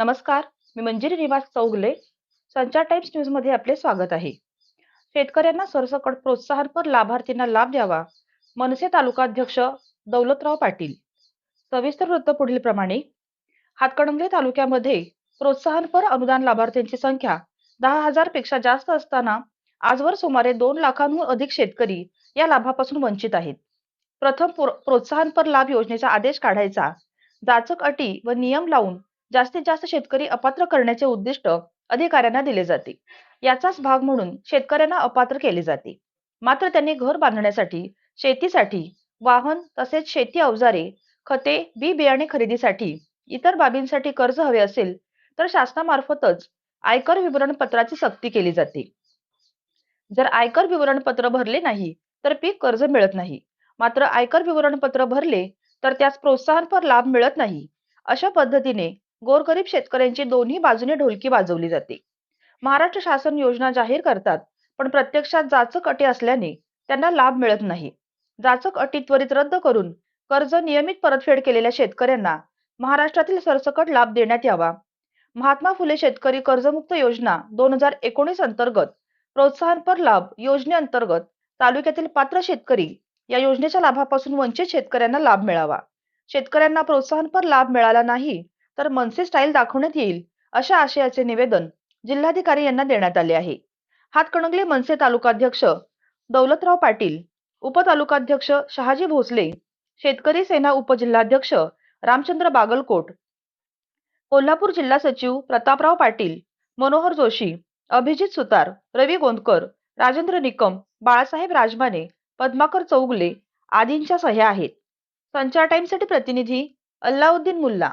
नमस्कार मी मंजिरी निवास चौगले संचार टाइम्स न्यूजमध्ये आपले स्वागत आहे. शेतकऱ्यांना सरसकट प्रोत्साहनपर लाभार्थींना लाभ द्यावा मनसे तालुकाध्यक्ष दौलतराव पाटील. सविस्तर वृत्त पुढील प्रमाणे हातकणंगले तालुक्यामध्ये प्रोत्साहनपर अनुदान लाभार्थ्यांची संख्या दहा हजारपेक्षा जास्त असताना आजवर सुमारे दोन लाखांहून अधिक शेतकरी या लाभापासून वंचित आहेत. प्रथम प्रोत्साहनपर लाभ योजनेचा आदेश काढायचा जाचक अटी व नियम लावून जास्तीत जास्त शेतकरी अपात्र करण्याचे उद्दिष्ट अधिकाऱ्यांना दिले जाते. याचाच भाग म्हणून शेतकऱ्यांना अपात्र केले जाते. मात्र त्यांनी घर बांधण्यासाठी शेतीसाठी वाहन तसेच शेती अवजारे खते बी बियाणे खरेदीसाठी इतर बाबींसाठी कर्ज हवे असेल तर शासनामार्फतच आयकर विवरणपत्राची सक्ती केली जाते. जर आयकर विवरणपत्र भरले नाही तर पीक कर्ज मिळत नाही. मात्र आयकर विवरणपत्र भरले तर त्यास प्रोत्साहनपर लाभ मिळत नाही अशा पद्धतीने गोरगरीब शेतकऱ्यांची दोन्ही बाजूने ढोलकी वाजवली जाते. महाराष्ट्र शासन योजना जाहीर करतात पण प्रत्यक्षात जाचक अटी असल्याने त्यांना लाभ मिळत नाही. जाचक अटी त्वरित रद्द करून कर्ज नियमित परतफेड केलेल्या शेतकऱ्यांना महाराष्ट्रातील सरसकट लाभ देण्यात यावा. महात्मा फुले शेतकरी कर्जमुक्त योजना दोन हजार एकोणीस अंतर्गत प्रोत्साहनपर लाभ योजनेअंतर्गत तालुक्यातील पात्र शेतकरी या योजनेच्या लाभापासून वंचित शेतकऱ्यांना लाभ मिळावा. शेतकऱ्यांना प्रोत्साहनपर लाभ मिळाला नाही तर मनसे स्टाईल दाखवण्यात येईल अशा आशयाचे निवेदन जिल्हाधिकारी यांना देण्यात आले आहे. हातकणंगले मनसे तालुकाध्यक्ष दौलतराव पाटील उपतालुकाध्यक्ष शहाजी भोसले शेतकरी सेना उपजिल्हाध्यक्ष रामचंद्र बागलकोट कोल्हापूर जिल्हा सचिव प्रतापराव पाटील मनोहर जोशी अभिजित सुतार रवी गोंदकर राजेंद्र निकम बाळासाहेब राजमाने पद्माकर चौगले आदींच्या सह्या आहेत. संचार टाइमसाठी प्रतिनिधी अल्लाउद्दीन मुल्ला.